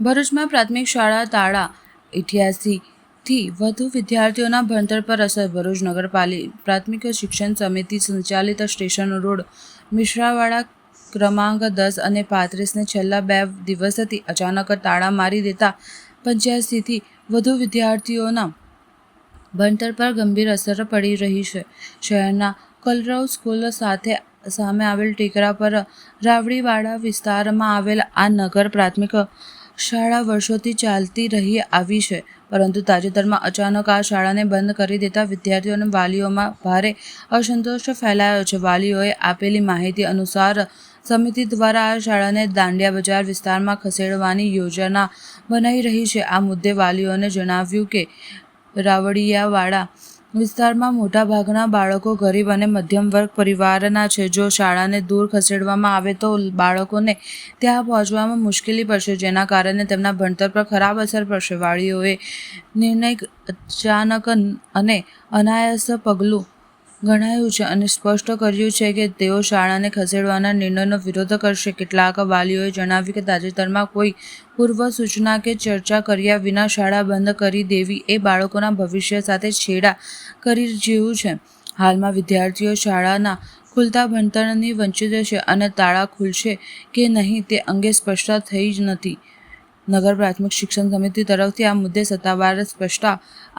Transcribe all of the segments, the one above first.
ભરૂચમાં પ્રાથમિક શાળા તાળા ઇઠ્યાસીથી વધુ વિદ્યાર્થીઓના ભણતર પર અસર, ભરૂચ નગરપાલિકા પ્રાથમિક શિક્ષણ સમિતિ સંચાલિત સ્ટેશન રોડ મિશ્રાવાડા ક્રમાંક દસ અને પાંત્રીસને છેલ્લા બે દિવસથી અચાનક તાળા મારી દેતા પંચ્યાસીથી વધુ વિદ્યાર્થીઓના ભણતર પર ગંભીર અસર પડી રહી છે. શહેરના કલરવ સ્કૂલ સાથે સામે આવેલ ટેકરા પર રાવડીવાડા વિસ્તારમાં આવેલ આ નગર પ્રાથમિક શાળા વર્ષોથી ચાલતી રહી આવી છે, પરંતુ તાજેતરમાં અચાનક આ શાળાને બંધ કરી દેતા વિદ્યાર્થીઓ અને વાલીઓમાં ભારે અસંતોષ ફેલાયો છે. વાલીઓએ આપેલી માહિતી અનુસાર, સમિતિ દ્વારા આ શાળાને દાંડિયા બજાર વિસ્તારમાં ખસેડવાની યોજના બનાવી રહી છે. આ મુદ્દે વાલીઓને જણાવ્યું કે રાવડિયાવાડા વિસ્તારમાં મોટાભાગના બાળકો ગરીબ અને મધ્યમ વર્ગ પરિવારના છે. જો શાળાને દૂર ખસેડવામાં આવે તો બાળકોને ત્યાં પહોંચવામાં મુશ્કેલી પડશે, જેના કારણે તેમના ભણતર પર ખરાબ અસર પડશે. વાળીઓએ નિર્ણય અચાનક અને અનાયાસ પગલું ગણાયું છે અને સ્પષ્ટ કર્યું છે કે તેઓ શાળાને ખસેડવાના નિર્ણયનો વિરોધ કરશે. કેટલાક વાલીઓએ જણાવ્યું કે તાજેતરમાં કોઈ પૂર્વ સૂચના કે ચર્ચા કર્યા વિના શાળા બંધ કરી દેવી એ બાળકોના ભવિષ્ય સાથે છેડા કરી જેવું છે. હાલમાં વિદ્યાર્થીઓ શાળાના ખુલતા ભણતરની વંચિત છે અને તાળા ખુલશે કે નહીં તે અંગે સ્પષ્ટતા થઈ જ નથી. નગર પ્રાથમિક શિક્ષણ સમિતિ તરફથી આ મુદ્દે સત્તાવાર સ્પષ્ટતા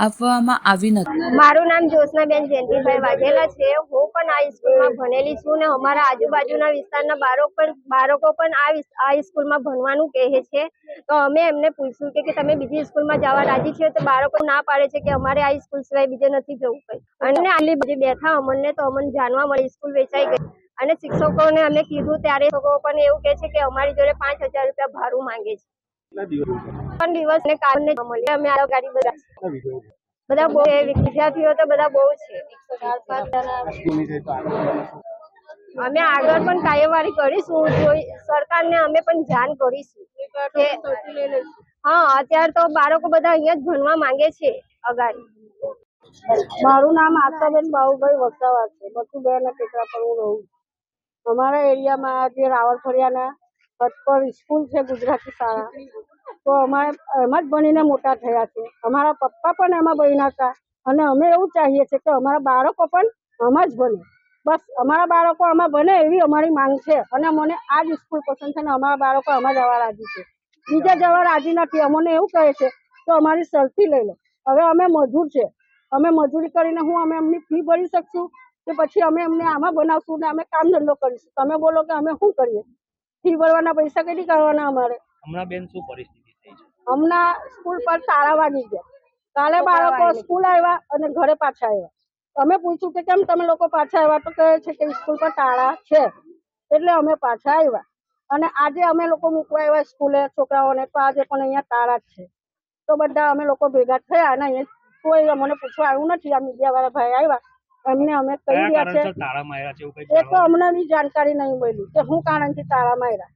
આપવામાં આવી નથી. મારું નામ જ્યોત્સનાબેન જયંતિભાઈ વાઘેલા છે. હું પણ આ સ્કૂલમાં ભણેલી છું ને અમારા આજુબાજુના વિસ્તારના બાળકો પણ બાળકો પણ આ સ્કૂલમાં ભણવાનું કહે છે. તો અમે એમને પૂછ્યું કે તમે બીજી સ્કૂલમાં જવા રાજી છે તો બાળકો ના પાડે છે કે અમારે આ સ્કૂલ સિવાય બીજે નથી જવું કઈ. અને આટલી બધી બેઠા અમને તો અમને જાણવા મળી, સ્કૂલ વેચાઈ ગઈ. અને શિક્ષકોને અમે કીધું ત્યારે પણ એવું કહે છે કે અમારી જોડે પાંચ હજાર રૂપિયા ભાડું માંગે છે. દિવસ ને કારણે ન મળે અમે આ ગાડી બધા બધા બહુ વિદ્યાર્થીઓ તો બધા બહુ છે. અમે આગળ પણ કાર્યવાહી કરીશું. જોઈ સરકારને અમે પણ જાણ કરીશું હા અત્યારે તો બાળકો બધા અહીંયા જ ભણવા માંગે છે અગાડી. મારું નામ આશાબેન બાહુભાઈ વસાવા છે. બધું બે ના ટેકરા પર હું રહું અમારા એરિયામાં જે રાવળફળિયાના હદ પર સ્કૂલ છે, ગુજરાતી શાળા, તો અમારે એમાં જ ભણીને મોટા થયા છે. અમારા પપ્પા પણ એમાં ભણ્યા હતા અને અમે એવું ચાહીએ છીએ કે અમારા બાળકો પણ આમાં જ ભણે. બસ, અમારા બાળકો આમાં ભણે એવી અમારી માંગ છે અને મને આ જ સ્કૂલ પસંદ છે અને અમારા બાળકો આમાં જવા રાજી છે. બીજા જવા રાજી નથી. અમને એવું કહે છે તો અમારી સરથી લઈ લો. હવે અમે મજૂર છે. અમે મજૂરી કરીને હું અમે એમની ફી ભરી શકશું કે પછી અમે એમને આમાં બનાવશું ને અમે કામ ધંધો કરીશું? તમે બોલો કે અમે શું કરીએ? ફી ભરવાના પૈસા કેટલી કરવાના અમારે? હમણાં બેન શું પરિસ્થિતિ થઈ છે? હમણાં સ્કૂલ પર તાળા વાગી ગયા. કાલે બાળકો સ્કૂલ આવ્યા અને ઘરે પાછા આવ્યા. અમે પૂછ્યું કે કેમ તમે લોકો પાછા આવ્યા? તો કહે છે કે સ્કૂલ પર તાળા છે. એટલે અમે પાછા આવ્યા. અને આજે અમે લોકો મૂકવા આવ્યા સ્કૂલે છોકરાઓને. તો આજે પણ અહીંયા તાળા જ છે. તો બધા અમે લોકો ભેગા થયા અને અહીંયા કોઈ અમને પૂછવા આવ્યું નથી. આ મીડિયા વાળા ભાઈ આવ્યા. એમને અમે કહી રહ્યા છે એ તો અમને જાણકારી નહીં મળી કે શું કારણથી તાળા માર્યા.